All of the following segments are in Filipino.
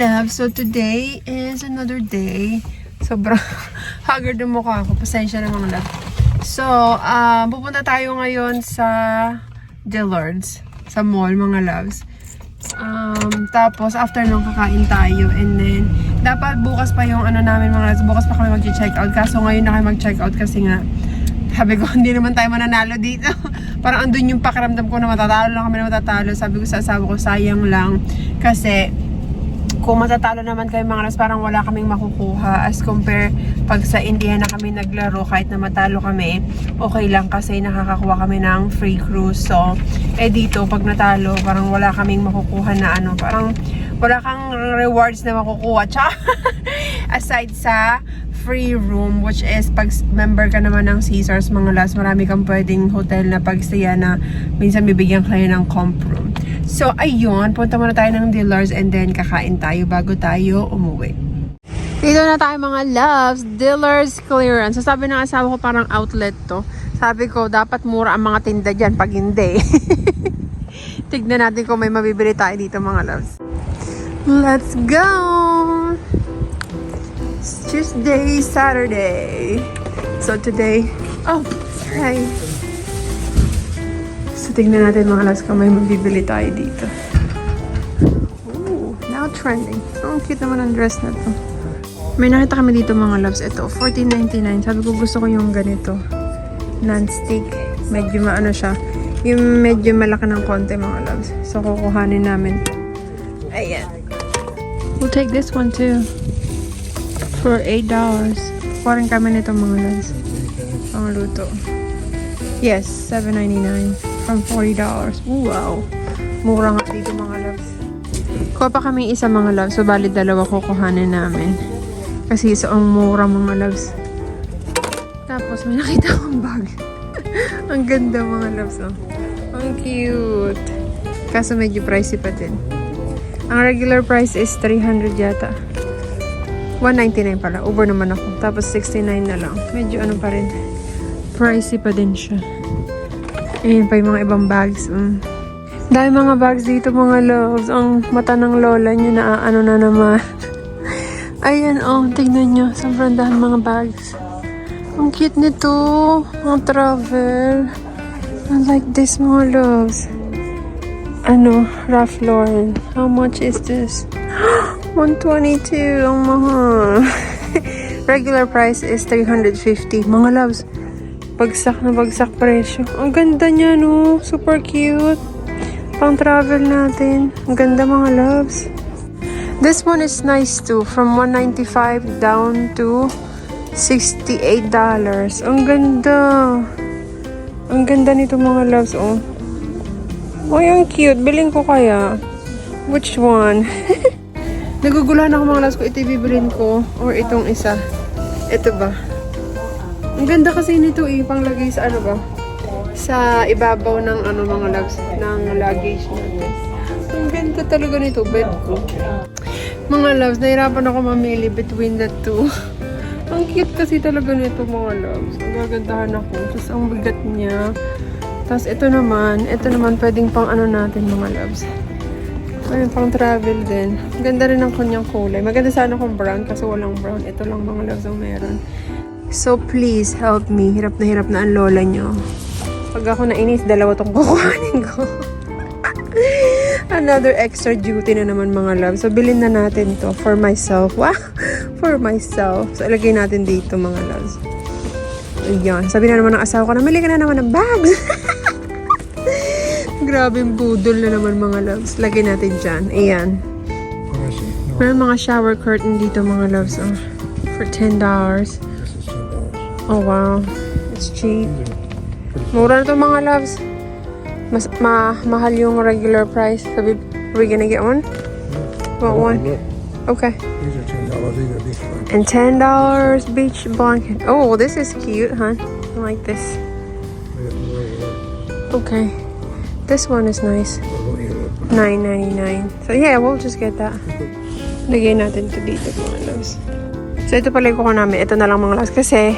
Loves! So today is another day. Sobrang haggard ng mukha ko. Pasensya na mga loves. So, ah, pupunta tayo ngayon sa Dillard's. Sa mall mga loves. Um, tapos after nung kakain tayo and then dapat bukas pa yung ano namin mga loves. Bukas pa kami mag-check out. Kaso ngayon na kami mag-check out kasi nga sabi ko, hindi naman tayo mananalo dito. Parang andun yung pakiramdam ko na matatalo lang kami na matatalo. Sabi ko sa asawa ko, sayang lang. Kasi, kung matatalo naman kayo mga las, parang wala kaming makukuha. As compare, pag sa India na kami naglaro, kahit na matalo kami, okay lang kasi nakakakuha kami ng free cruise. So, eh dito, pag natalo, parang wala kaming makukuha na ano, parang wala kang rewards na makukuha. Tsaka, aside sa free room which is pag member ka naman ng Caesars mga last marami kang pwedeng hotel na pagstaya na minsan bibigyan kayo ng comp room. So ayun punta muna tayo ng Dillard's and then kakain tayo bago tayo umuwi. Dito na tayo mga loves Dillard's clearance. So sabi ng asawa ko parang outlet to. Sabi ko dapat mura ang mga tinda dyan pag hindi. Tignan natin kung may mabibili tayo dito mga loves. Let's go Tuesday, Saturday. So today, oh, hi. So tignan natin mga las kung may mabibili tayo dito. Ooh, now trending. Oh, ang cute naman ang dress na to. May nakita kami dito mga loves. Ito, $14.99. Sabi ko gusto ko yung ganito. Non-stick. Medyo maano siya. Yung medyo malaki ng konti mga loves. So kukuhanin namin. Ayan. We'll take this one too. For $8. Kuha rin kami nito mga loves. Ang luto. Yes, $7.99 from $40. Ooh, wow. Mura nga dito mga loves. Kuha pa kami isa mga loves. So, bali dalawa kukuhanin namin. Kasi isa ang mura mga loves. Tapos, may nakita akong bag. ang ganda mga loves, oh. Ang cute. Kaso medyo pricey pa din. Ang regular price is 300 yata. 199 pala. Over naman ako. Tapos 69 na lang. Medyo ano pa rin. Pricey pa din siya. Ayan pa yung mga ibang bags. Mm. Dahil mga bags dito mga loves. Ang mata ng lola nyo na ano na naman. Ayan oh. Tignan nyo. Sobrang dahil mga bags. Ang cute nito. Mga travel. I like this mga loves. Ano? Ralph Lauren. How much is this? 122 ang mahal. Regular price is 350. Mga loves, bagsak na bagsak presyo. Ang ganda niya, no? Super cute. Pang travel natin. Ang ganda, mga loves. This one is nice too. From 195 down to $68. Ang ganda. Ang ganda nito, mga loves, oh. Uy, ang cute. Biling ko kaya. Which one? Naguguluhan ako mga loves ko. Ito ibibilin ko. Or itong isa. Ito ba? Ang ganda kasi nito eh. Panglagay sa ano ba? Sa ibabaw ng ano mga loves. Ng luggage natin. Ang ganda talaga nito. Bed ko. Mga loves, nahirapan ako mamili between the two. ang cute kasi talaga nito mga loves. Ang gagandahan ako. Tapos ang bigat niya. Tapos ito naman, ito naman pwedeng pang ano natin mga loves. Ayun, pang travel din. Ang Ganda rin ng kanyang kulay. Maganda sana kung brown kasi walang brown. Ito lang mga loves ang meron. So please help me. Hirap na hirap na ang lola nyo. Pag ako nainis, dalawa tong kukuhanin ko. Another extra duty na naman mga loves. So bilhin na natin to for myself. Wow! For myself. So ilagay natin dito mga loves. Ayan. Sabi na naman ng asawa ko, namili ka na naman ng bags. Grabe budol na naman mga loves. Lagay natin dyan. Ayan. May mga shower curtain dito mga loves. Oh, for $10. this is ten dollars. Oh wow. It's cheap. Mura na to mga loves. Mas ma mahal yung regular price. Sabi, we gonna get one? What one? Okay. these are ten dollars. Are beach blanket. And $10 beach blanket. Oh, this is cute, huh? I like this. Okay. This one is nice. Look at the way it looks. $9.99. So yeah, we'll just get that. Lagay natin to dito mga loves. So ito pala yung kuha namin. Ito na lang mga loves. Kasi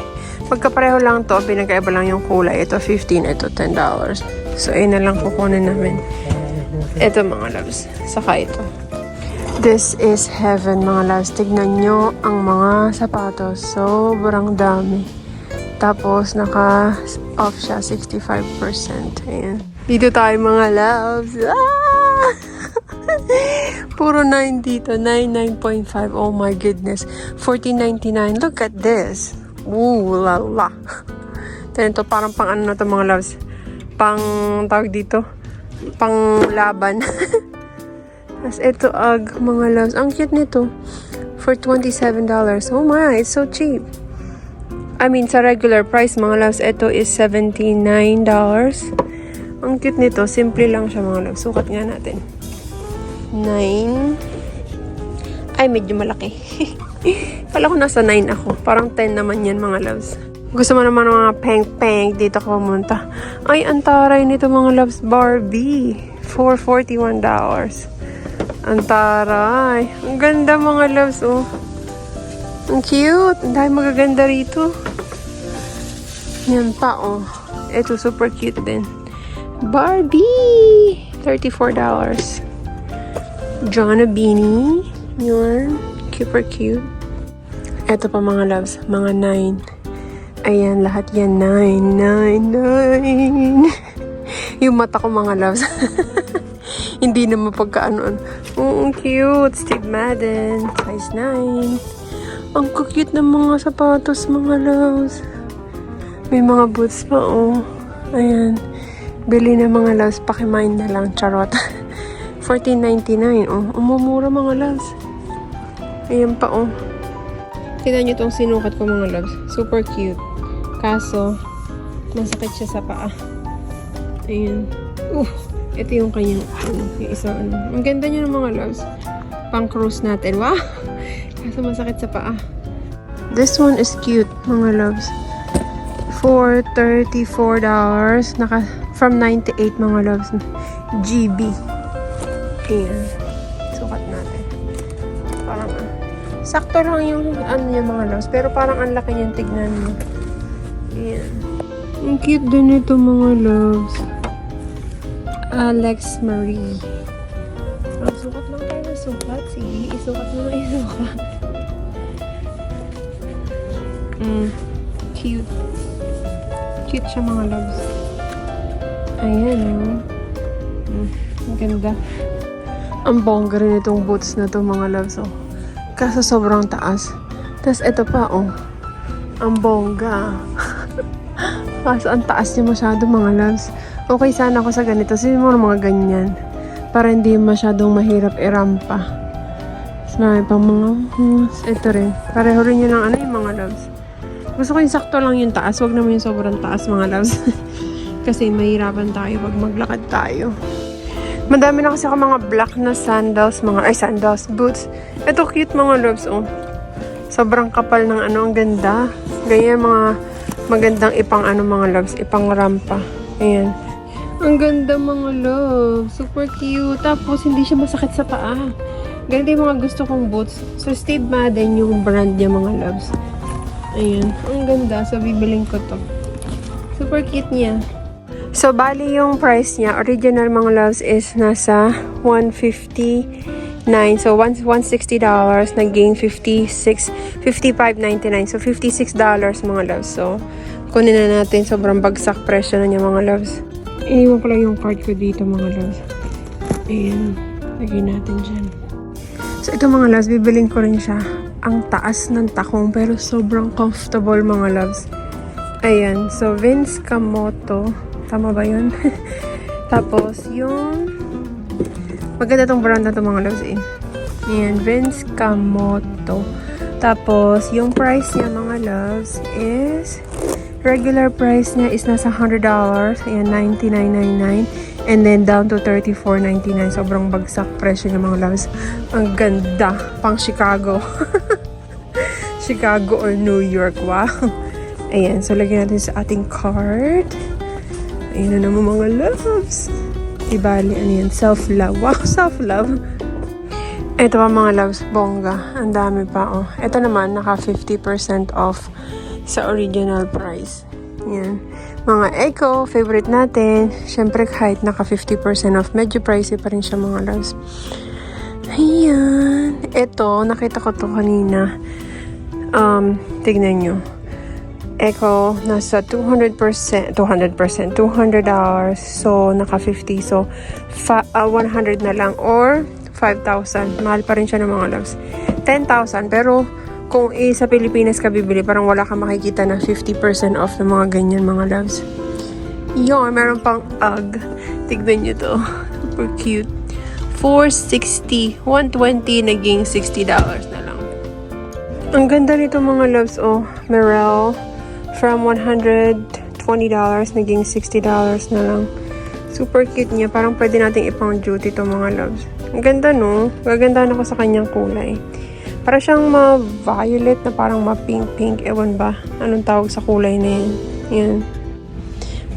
pagkapareho lang to, pinagkaiba lang yung kulay. Ito 15, ito $10. So ayun na lang kukunin namin. Ito mga loves. Saka ito. This is heaven mga loves. Tignan nyo ang mga sapatos. Sobrang dami. Tapos naka-off siya 65%. Ayan. Dito tayo mga loves. Ah! Puro 9 dito. 9, 9.5. Oh my goodness. 14.99. Look at this. Ooh, la la. Tignan to, parang pang ano na to mga loves. Pang, tawag dito, pang laban. Tapos ito ag, mga loves. Ang cute nito. For $27. Oh my, it's so cheap. I mean, sa regular price, mga loves, ito is $79. Ang cute nito. Simple lang siya, mga loves. Sukat nga natin. 9. Ay, medyo malaki. Kala ko nasa 9 ako. Parang 10 naman yan, mga loves. Gusto mo naman mga peng-peng dito ka pumunta. Ay, ang taray nito, mga loves. Barbie. For $41. Ang taray. Ang ganda, mga loves, oh. Ang cute. Ang dahil magaganda rito. Yan pa, oh. Ito, super cute din. Barbie! $34. Jonna Beanie. Yun. Super cute. Ito pa mga loves. Mga 9. Ayan, lahat yan. 9, 9, 9. Yung mata ko mga loves. Hindi na mapagkaanoan. Oo, ang cute. Steve Madden. Size 9. Ang cute ng mga sapatos, mga loves. May mga boots pa, oh. Ayan. Bili na mga loves. Pakimain na lang. Charot. 14.99. Oh, umumura mga loves. Ayan pa, oh. Tignan nyo itong sinukat ko mga loves. Super cute. Kaso, masakit siya sa paa. Ayan. Uh, ito yung kanyang, ano, yung isang ano. Ang ganda niya ng mga loves. Pang cruise natin. Wow! Kaso masakit sa paa. This one is cute, mga loves. For $34. Naka, from 98 mga loves. GB. Ayan. Sukat natin. Parang, ah, sakto lang yung ano niya mga loves. Pero parang ang laki niyang tignan mo. Ayan. Ang cute din ito mga loves. Alex Marie. Oh, sukat lang tayo ng sukat. Sige, isukat mo na isukat. Mm, cute. Cute siya mga loves. Ayan, oh. Mm, ang ganda. Ang bongga rin itong boots na to mga loves, oh. Kaso sobrang taas. Tapos ito pa, oh. Ang bongga. Kaso ang taas niya masyado mga loves. Okay sana ako sa ganito. Siguro mga ganyan. Para hindi masyadong mahirap irampa. Tapos marami pang mga... ito rin. Pareho rin yun ng ano yung mga loves. Gusto ko yung sakto lang yung taas. Huwag naman yung sobrang taas mga loves. kasi mahirapan tayo pag maglakad tayo. Madami na kasi ako mga black na sandals, mga, ay sandals, boots. Ito cute mga loves, oh. Sobrang kapal ng ano, ang ganda. Ganyan mga magandang ipang ano mga loves, ipang rampa. Ayan. Ang ganda mga loves. Super cute. Tapos hindi siya masakit sa paa. Ganito yung mga gusto kong boots. So Steve Madden yung brand niya mga loves. Ayan. Ang ganda. So bibiling ko to. Super cute niya. So, bali yung price niya, original mga loves is nasa 159 So, one- $160, naging 56 55.99 So, $56 mga loves. So, kunin na natin. Sobrang bagsak presyo na niya mga loves. Iniwan ko lang yung card ko dito mga loves. Ayan. Lagay natin dyan. So, ito mga loves, bibiling ko rin siya. Ang taas ng takong pero sobrang comfortable mga loves. Ayan. So, Vince Camoto. Tama ba yun? Tapos, yung... Maganda tong brand na to mga loves eh. Ayan. Vince Camoto. Tapos, yung price niya mga loves is... Regular price niya is nasa $100. Ayan, $99.99. And then, down to $34.99. Sobrang bagsak presyo niya mga loves. Ang ganda. Pang Chicago. Chicago or New York. Wow. Ayan. So, lagyan natin sa ating card. Ayan na naman mga loves. Ibali, ano yan? Self-love. Wow, self-love. Ito pa mga loves, bongga. Ang dami pa, oh. Ito naman, naka 50% off sa original price. Yan. Mga Eco, favorite natin. Siyempre, kahit naka 50% off, medyo pricey pa rin siya mga loves. Ayan. Ito, nakita ko to kanina. Um, tignan nyo. Echo, nasa 200%, 200%, 200 dollars. So, naka 50. So, fa- ah, 100 na lang or 5,000. Mahal pa rin siya ng mga loves. 10,000. Pero, kung eh, sa Pilipinas ka bibili, parang wala ka makikita na 50% off ng mga ganyan mga loves. Yun, meron pang UGG. Tignan nyo to. Super cute. 460. 120 naging 60 dollars na lang. Ang ganda nito mga loves, oh. Merrell. From 120 dollars naging 60 dollars na lang. Super cute niya. Parang pwede nating ipang duty to mga loves. Ang ganda no. Gaganda ako sa kanyang kulay. Para siyang ma-violet na parang ma-pink-pink. Ewan ba? Anong tawag sa kulay na yan? Yan.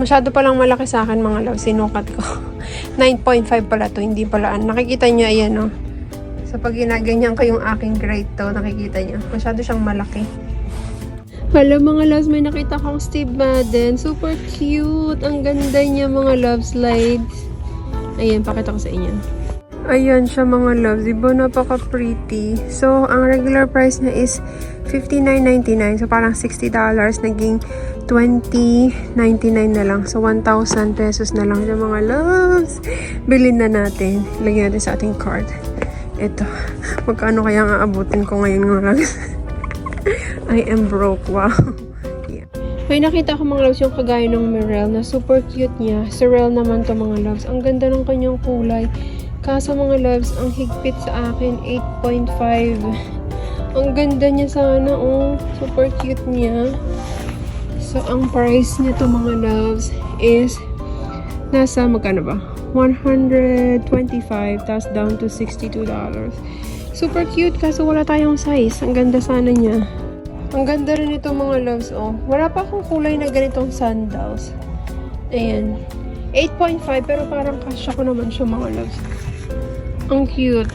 Masyado palang malaki sa akin mga love. Sinukat ko. 9.5 pala to. Hindi pala. Nakikita niyo ayan no. So pag ginaganyan ko yung aking grade to, nakikita niyo. Masyado siyang malaki. Hala mga loves, may nakita kong Steve Madden. Super cute. Ang ganda niya mga love slides. Ayan, pakita ko sa inyo. Ayan siya mga loves. Diba napaka-pretty. So, ang regular price niya is $59.99. So, parang $60. Naging $20.99 na lang. So, 1,000 pesos na lang siya mga loves. Bilhin na natin. Lagyan natin sa ating card. Ito. Magkano kaya ang aabutin ko ngayon mga loves? I am broke. Wow. Yeah. May nakita ko mga loves yung kagaya ng Merrell na super cute niya. Sorel naman to mga loves. Ang ganda ng kanyang kulay. Kaso mga loves, ang higpit sa akin, 8.5. Ang ganda niya sana, oh. Super cute niya. So, ang price nito mga loves is nasa magkano ba? 125 tapos down to $62. Super cute kaso wala tayong size. Ang ganda sana niya. Ang ganda rin ito mga loves, oh. Wala pa akong kulay na ganitong sandals. Ayan. 8.5 pero parang kasya ko naman siya mga loves. Ang cute.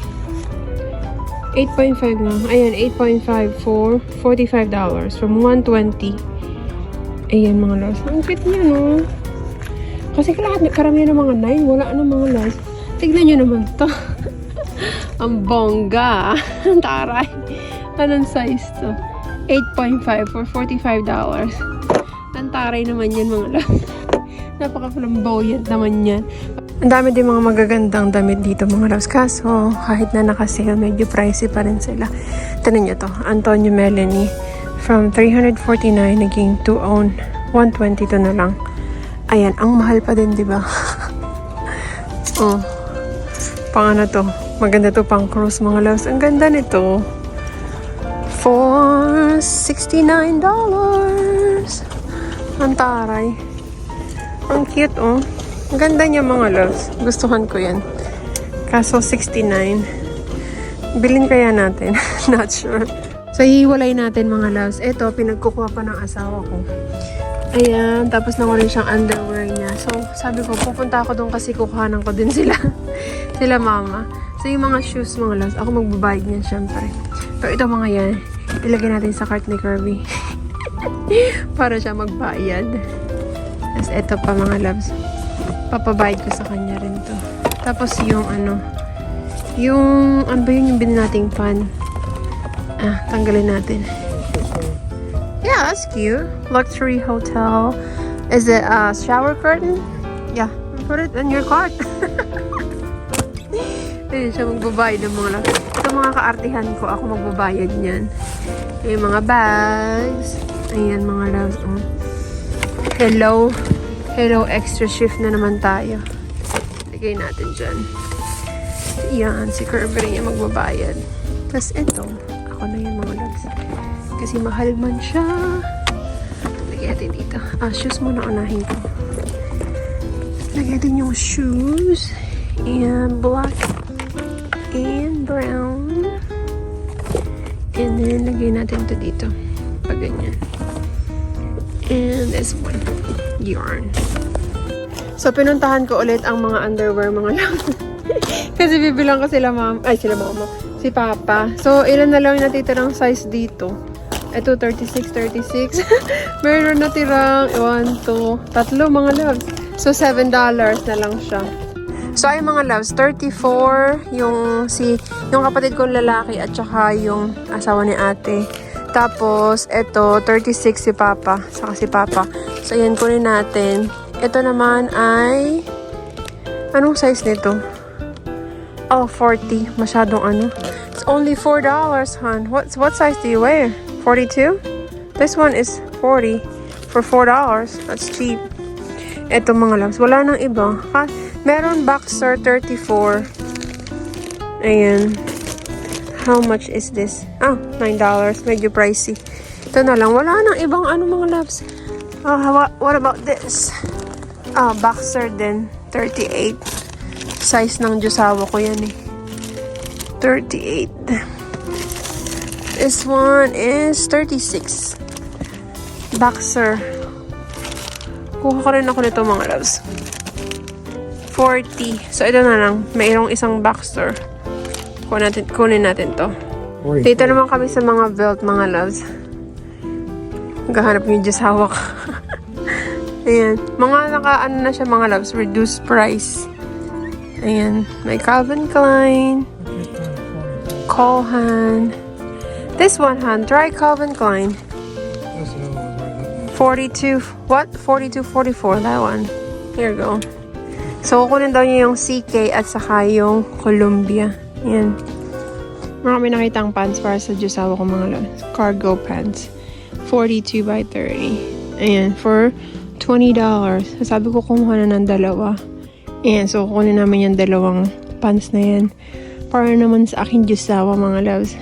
8.5 na. Ayan, 8.5 for $45 from 120. Ayan mga loves. Ang cute niya, no? Kasi lahat, karamihan ng mga 9, wala na mga loves. Tignan nyo naman to. Ang bongga. Ang taray. Anong size to? 8.5 for $45. Ang taray naman yan mga loves. Napaka-flamboyant naman yan. Ang dami din mga magagandang damit dito mga loves. Kaso, kahit na nakasale, medyo pricey pa rin sila. Tanong nyo to, Antonio Melanie. From 349, naging 2 own 122 na lang. Ayan, ang mahal pa din, di ba? oh. Pang ano to? Maganda to pang cruise mga loves. Ang ganda nito. For $69. Ang taray. Ang cute, oh. Ang ganda niya mga loves. Gustuhan ko yan. Kaso 69. Bilhin kaya natin. Not sure. So, hihiwalay natin mga loves. Ito, pinagkukuha pa ng asawa ko. Ayan. Tapos rin siyang underwear niya. So, sabi ko, pupunta ako doon kasi kukuhanan ko din sila. sila mama. So, yung mga shoes mga loves, ako magbabayad niyan syempre. Pero ito mga yan, ilagay natin sa cart ni Kirby. Para siya magbayad. Tapos ito pa mga loves. Papabayad ko sa kanya rin to. Tapos yung ano, yung, ano ba yun yung binili nating fan? Ah, tanggalin natin. Yeah, that's cute. Luxury hotel. Is it a shower curtain? Yeah, put it in your cart. Ayun siya magbabayad ng mga lang. Ito mga kaartihan ko, ako magbabayad niyan. Yung mga bags. Ayan mga loves. Oh. Hello. Hello, extra shift na naman tayo. Lagay natin dyan. Yan, si Kirby yung magbabayad. Tapos ito, ako na yung mga loves. Kasi mahal man siya. Lagay natin dito. Ah, shoes muna unahin ko. Lagay natin yung shoes. And black and brown. And then, lagay natin to dito. Pag ganyan. And this one. Yarn. So, pinuntahan ko ulit ang mga underwear, mga lang. Kasi bibilang ko sila ma'am. Ay, sila mama. Si papa. So, ilan na lang yung natitirang size dito. Ito, 36, 36. Meron natirang 1, 2, tatlo mga loves. So, $7 na lang siya. So, ay mga loves, 34 yung si yung kapatid kong lalaki at saka yung asawa ni ate. Tapos, eto, 36 si Papa. Saka si Papa. So, ayan, kunin natin. Ito naman ay... Anong size nito? Oh, 40. Masyadong ano. It's only $4, hon. What, what size do you wear? 42? This one is 40 for $4. That's cheap. Ito mga loves. Wala nang iba. Ha? Meron Boxer 34. Ayan. How much is this? Ah, $9. Medyo pricey. Ito na lang. Wala nang ibang ano mga loves. Oh, what, what about this? Ah, Boxer din. 38. Size ng Diyosawa ko yan eh. 38. This one is 36. Boxer. Kuha ko rin ako nito mga loves. 40. So, ito na lang. Mayroong isang Boxer. Kunin natin, kunin natin to. Dito naman kami sa mga belt, mga loves. Gahanap yung Diyos hawak. Ayan. Mga naka, ano na siya, mga loves. Reduced price. Ayan. May Calvin Klein. Colehan. This one, Han. Try Calvin Klein. That's the other one right there. 42, what? 42, 44, that one. Here you go. So, kukunin daw niya yung CK at saka yung Columbia. Yan. Mga may nakitang pants para sa Diyosawa ko mga lo- cargo pants. 42 by 30. Ayan, for $20. So, sabi ko kumuha na ng dalawa. Ayan, so kukunin namin yung dalawang pants na yan. Para naman sa aking Diyosawa mga loves.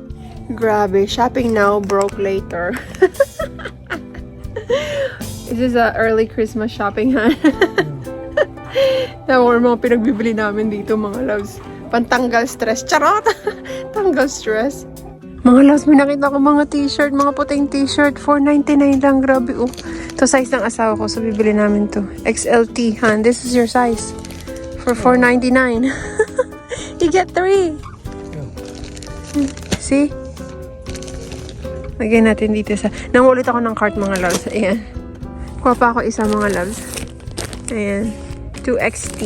Grabe, shopping now, broke later. This is a early Christmas shopping, ha? Tama mga pinagbibili namin dito, mga loves. Pantanggal stress. Charot! Tanggal stress. Mga loves, may nakita ko mga t-shirt, mga puting t-shirt. 4.99 lang, grabe. Oh. Ito size ng asawa ko, so bibili namin to. XLT, han. This is your size. For 4.99. you get three. See? Lagyan natin dito sa... Nangulit ako ng cart mga loves. Ayan. Kuha pa ako isa mga loves. Ayan. 2XT.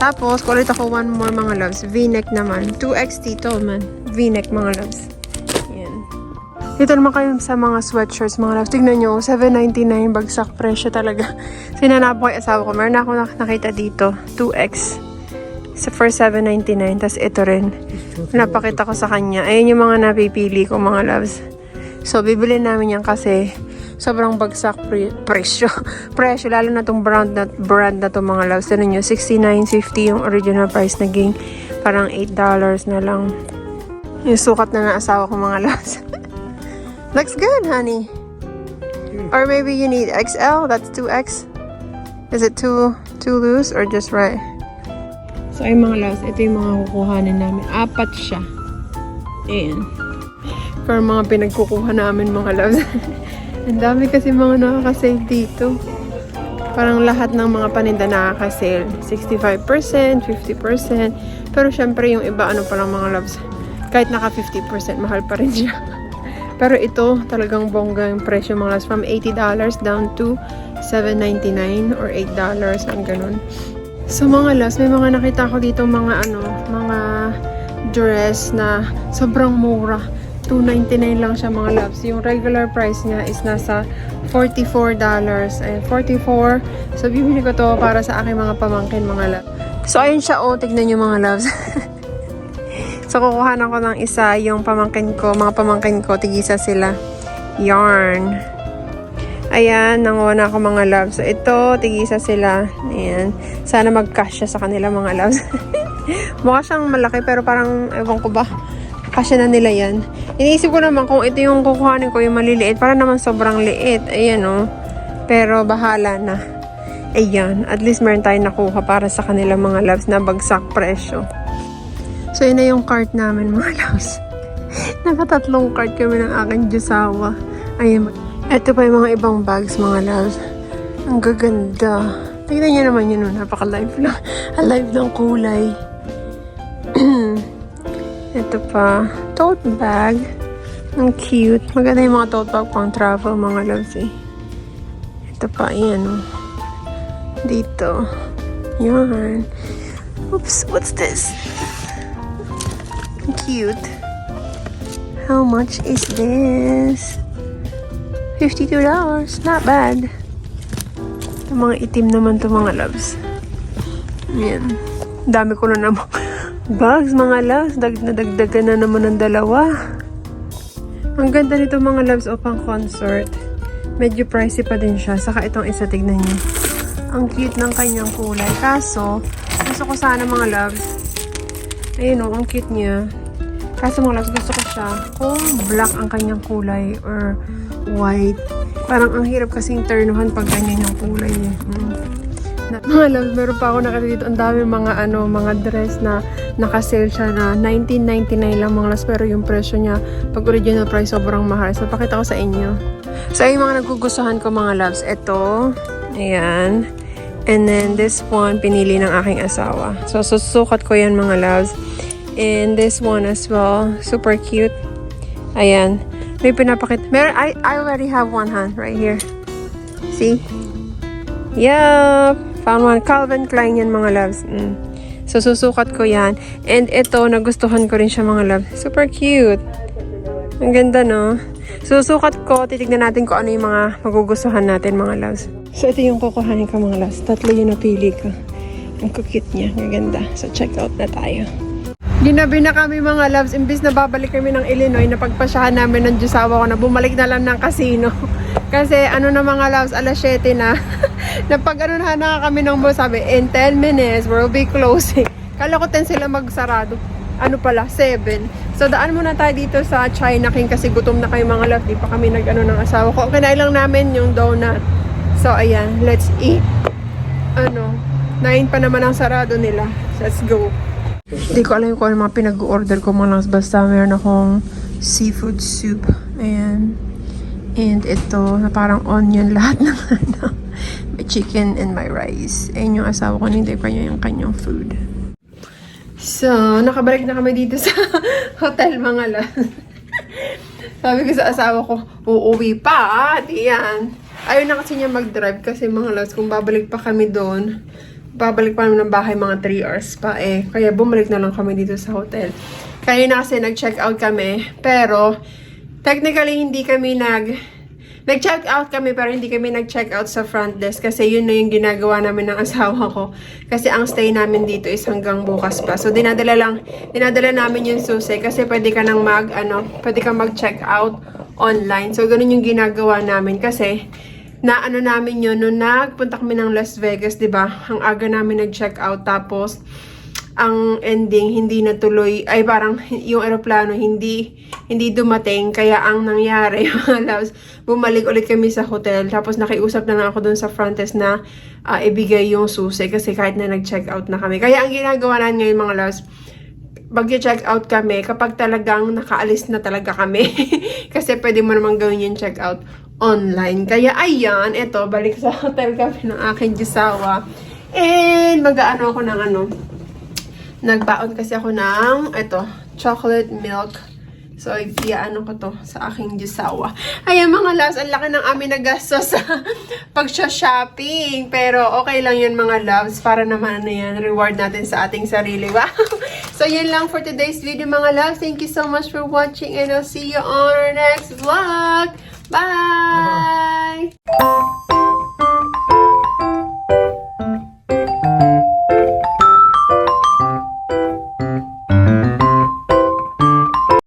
Tapos, kulit ako one more mga loves. V-neck naman. 2XT to man. V-neck mga loves. Ayan. Dito naman kayo sa mga sweatshirts mga loves. Tignan nyo, 7.99 bagsak presyo talaga. Sinanap ko kay asawa ko. Meron ako nak- nakita dito. 2X. Sa for 7.99. Tapos ito rin. Napakita ko sa kanya. Ayan yung mga napipili ko mga loves. So, bibili namin yan kasi sobrang bagsak pre- presyo. presyo, lalo na tong brand na, brand na to mga loves. Ano nyo, 69.50 yung original price naging parang $8 na lang. Yung sukat na ng ko mga loves. Looks good, honey. Or maybe you need XL, that's 2X. Is it too too loose or just right? So ay mga loves, ito yung mga kukuhanin namin. Apat siya. Ayan. For mga pinagkukuha namin mga loves. Ang dami kasi mga nakaka-sale dito. Parang lahat ng mga paninda nakaka-sale. 65%, 50%. Pero syempre yung iba ano pa lang mga loves. Kahit naka 50%, mahal pa rin siya. Pero ito talagang bongga yung presyo mga loves. From $80 down to $7.99 or $8 ang ganun. So mga loves, may mga nakita ko dito mga ano, mga dress na sobrang mura. $2.99 lang siya mga loves. Yung regular price niya is nasa $44. Ay, 44 So, bibili ko to para sa aking mga pamangkin mga loves. So, ayun siya. Oh, tignan nyo mga loves. so, kukuha na ko ng isa yung pamangkin ko. Mga pamangkin ko, tigisa sila. Yarn. Ayan, nanguha na ako mga loves. So, ito, tigisa sila. Ayan. Sana mag-cash siya sa kanila mga loves. Mukha siyang malaki pero parang, ewan ko ba, kasya na nila yan. Iniisip ko naman kung ito yung kukuhanin ko, yung maliliit, para naman sobrang liit. Ayan o. Pero bahala na. Ayan. At least meron tayong nakuha para sa kanila mga loves na bagsak presyo. So, yun na yung cart namin mga loves. Nakatatlong cart kami ng aking Diyosawa. Ayan. Ito pa yung mga ibang bags mga loves. Ang gaganda. Tignan niyo naman yun. oh. Napaka-live lang. Alive ng kulay. Ito pa, tote bag. Ang cute. Maganda yung mga tote bag pang travel, mga loves eh. Ito pa, ayan oh. Dito. Yan. Oops, what's this? Cute. How much is this? $52. Not bad. Yung mga itim naman to mga loves. Yan. Dami ko na naman. Bags, mga loves. Dag nadagdagan na naman ng dalawa. Ang ganda nito mga loves o pang concert. Medyo pricey pa din siya. Saka itong isa, tignan niyo. Ang cute ng kanyang kulay. Kaso, gusto ko sana mga loves. Ayun o, ang cute niya. Kaso mga loves, gusto ko siya kung black ang kanyang kulay or white. Parang ang hirap kasing turnuhan pag ganyan kulay niya. Hmm. Na, mga loves, meron pa ako nakita dito. Ang dami mga ano, mga dress na naka-sale siya na 19.99 lang mga loves. Pero yung presyo niya, pag original price, sobrang mahal. So, pakita ko sa inyo. So, yung mga nagugustuhan ko mga loves, ito. Ayan. And then, this one, pinili ng aking asawa. So, susukat ko yan mga loves. And this one as well. Super cute. Ayan. May pinapakit. Meron, I, I already have one hand right here. See? Yup! Found one. Calvin Klein yan mga loves. Mm. So, susukat ko yan. And ito, nagustuhan ko rin siya mga loves. Super cute. Ang ganda, no? Susukat ko, titignan natin kung ano yung mga magugustuhan natin, mga loves. So, ito yung kukuhanin ko, mga loves. Tatlo yung napili ko. Ang cute niya. Ang ganda. So, check out na tayo. Ginabi na kami mga loves, imbis na babalik kami ng Illinois, napagpasyahan namin ng Diyosawa ko na bumalik na lang ng casino. Kasi ano na mga loves, alas 7 na. Napag ano na na kami ng bus, sabi, in 10 minutes, we'll be closing. Kala ko 10 sila magsarado. Ano pala, 7. So daan muna tayo dito sa China King kasi gutom na kayo mga loves. Di pa kami nag ano ng asawa ko. Kinain lang namin yung donut. So ayan, let's eat. Ano, 9 pa naman ang sarado nila. Let's go. Hindi ko alam kung ano mga pinag-order ko mga langs. Basta meron akong seafood soup. Ayan. And ito, na parang onion lahat ng ano. May chicken and my rice. Ayan yung asawa ko. Hindi pa niya yung kanyang food. So, nakabalik na kami dito sa hotel mga langs. Sabi ko sa asawa ko, uuwi pa. At iyan. Ayaw na kasi niya mag-drive kasi mga loves, kung babalik pa kami doon, babalik pa namin ng bahay mga 3 hours pa eh. Kaya bumalik na lang kami dito sa hotel. Kaya na kasi nag-check out kami. Pero, technically hindi kami nag... Nag-check out kami pero hindi kami nag-check out sa front desk kasi yun na yung ginagawa namin ng asawa ko. Kasi ang stay namin dito is hanggang bukas pa. So dinadala lang, dinadala namin yung susi kasi pwede ka nang mag, ano, pwede ka mag-check out online. So ganun yung ginagawa namin kasi na ano namin yun, nung nagpunta kami ng Las Vegas, di ba? Ang aga namin nag-check out tapos ang ending hindi natuloy ay parang yung eroplano hindi hindi dumating kaya ang nangyari mga loves bumalik ulit kami sa hotel tapos nakiusap na lang ako dun sa front desk na ah, ibigay yung susi kasi kahit na nag-check out na kami. Kaya ang ginagawa namin ngayon mga loves mag-check out kami kapag talagang nakaalis na talaga kami. Kasi pwede mo namang gawin yung check out online. Kaya ayan eto balik sa hotel kami ng aking jisawa and mag-ano ako ng ano nagbaon kasi ako ng, ito, chocolate milk. So, iyaano ko to sa aking jisawa. Ayan mga loves, ang laki ng amin na gasto sa pag-shopping. Pero okay lang yun mga loves. Para naman na yan, reward natin sa ating sarili. Wow! So, yun lang for today's video mga loves. Thank you so much for watching and I'll see you on our next vlog. Bye!